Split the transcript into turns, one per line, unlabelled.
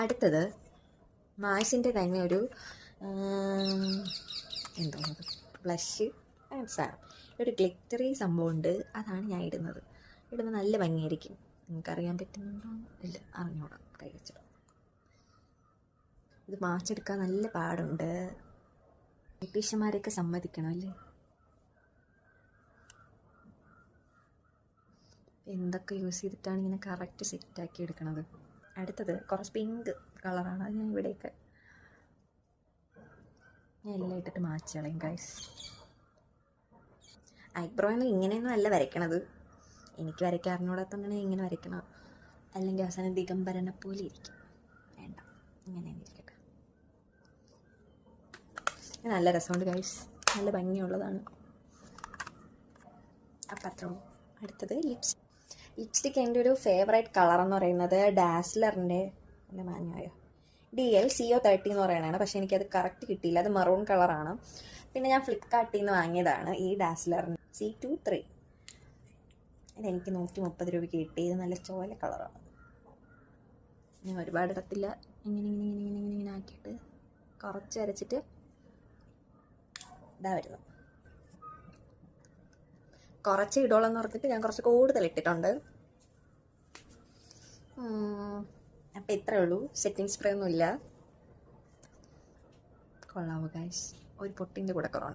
അടുത്തത് മാഷിന്റെ തന്നെ ഒരു എന്തോ ബ്ലഷ് അങ്ങനത്തെ സാധനം ഒരു ഗ്ലിറ്ററി സംഭവമുണ്ട് അതാണ് ഞാൻ ഇടുന്നത്. ഇടുമ്പോൾ നല്ല ഭംഗിയായിരിക്കും. നിങ്ങൾക്കറിയാൻ പറ്റുന്നുണ്ടോ? ഇല്ല അറിഞ്ഞോളാം കൈ വെച്ചിടും ഇത് മാച്ചെടുക്കാൻ നല്ല പാടുണ്ട്. ബ്രിട്ടീഷന്മാരെയൊക്കെ സമ്മതിക്കണം അല്ലേ? എന്തൊക്കെ യൂസ് ചെയ്തിട്ടാണ് ഇങ്ങനെ കറക്റ്റ് സെറ്റാക്കി എടുക്കണത്? അടുത്തത്. കുറച്ച് പിങ്ക് കളറാണ് അത് ഞാൻ ഇവിടെയൊക്കെ ഞാൻ എല്ലാം ഇട്ടിട്ട് മാച്ച് കളയും ഗൈസ് ഐബ്രോ ഒന്നും ഇങ്ങനെയൊന്നും അല്ല വരയ്ക്കണത്. എനിക്ക് ഞാൻ ഇങ്ങനെ വരയ്ക്കണം അല്ലെങ്കിൽ അവസാനം ദിഗംബരനെ പോലെ ഇരിക്കും. വേണ്ട. ഇങ്ങനെ ഇരിക്കട്ടെ. നല്ല രസമുണ്ട് ഗൈസ് നല്ല ഭംഗിയുള്ളതാണ്. അപ്പം അത്ര ഉള്ളൂ. അടുത്തത് ലിപ്സ് ലിപ്സ്റ്റിക് എന്റെ ഒരു ഫേവറേറ്റ് കളർ എന്ന് പറയുന്നത് ഡാസ്ലറിന്റെ എന്റെ മാഞ്ഞായോ D L C O thirty എന്ന് പറയുന്നതാണ്. പക്ഷേ എനിക്കത് കറക്റ്റ് കിട്ടിയില്ല. അത് മറൂൺ കളറാണ് പിന്നെ ഞാൻ ഫ്ലിപ്പ്കാർട്ടിൽ നിന്ന് വാങ്ങിയതാണ് ഈ ഡാസ്ലറിന് സി ടു ത്രീ ഇതെനിക്ക് നൂറ്റി മുപ്പത് രൂപയ്ക്ക് കിട്ടി. ഇത് നല്ല ചോല കളറാണ് ഞാൻ ഒരുപാട് ഇടത്തില്ല. ഇങ്ങനെ ഇങ്ങനെ ഇങ്ങനെ ഇങ്ങനെ ഇങ്ങനെ ആക്കിയിട്ട് കുറച്ച് അരച്ചിട്ട് ഇതാ വരുന്നു. കുറച്ച് ഇടോളെന്ന് പറഞ്ഞിട്ട് ഞാൻ കുറച്ച് കൂടുതൽ ഇട്ടിട്ടുണ്ട്. അപ്പം ഇത്രേ ഉള്ളൂ. സെറ്റിംഗ് സ്പ്രേ ഒന്നുമില്ല. കൊള്ളാവോ ഗൈസ് ഒരു പൊട്ടിന്റെ കൂടെ കുറവുണ്ട്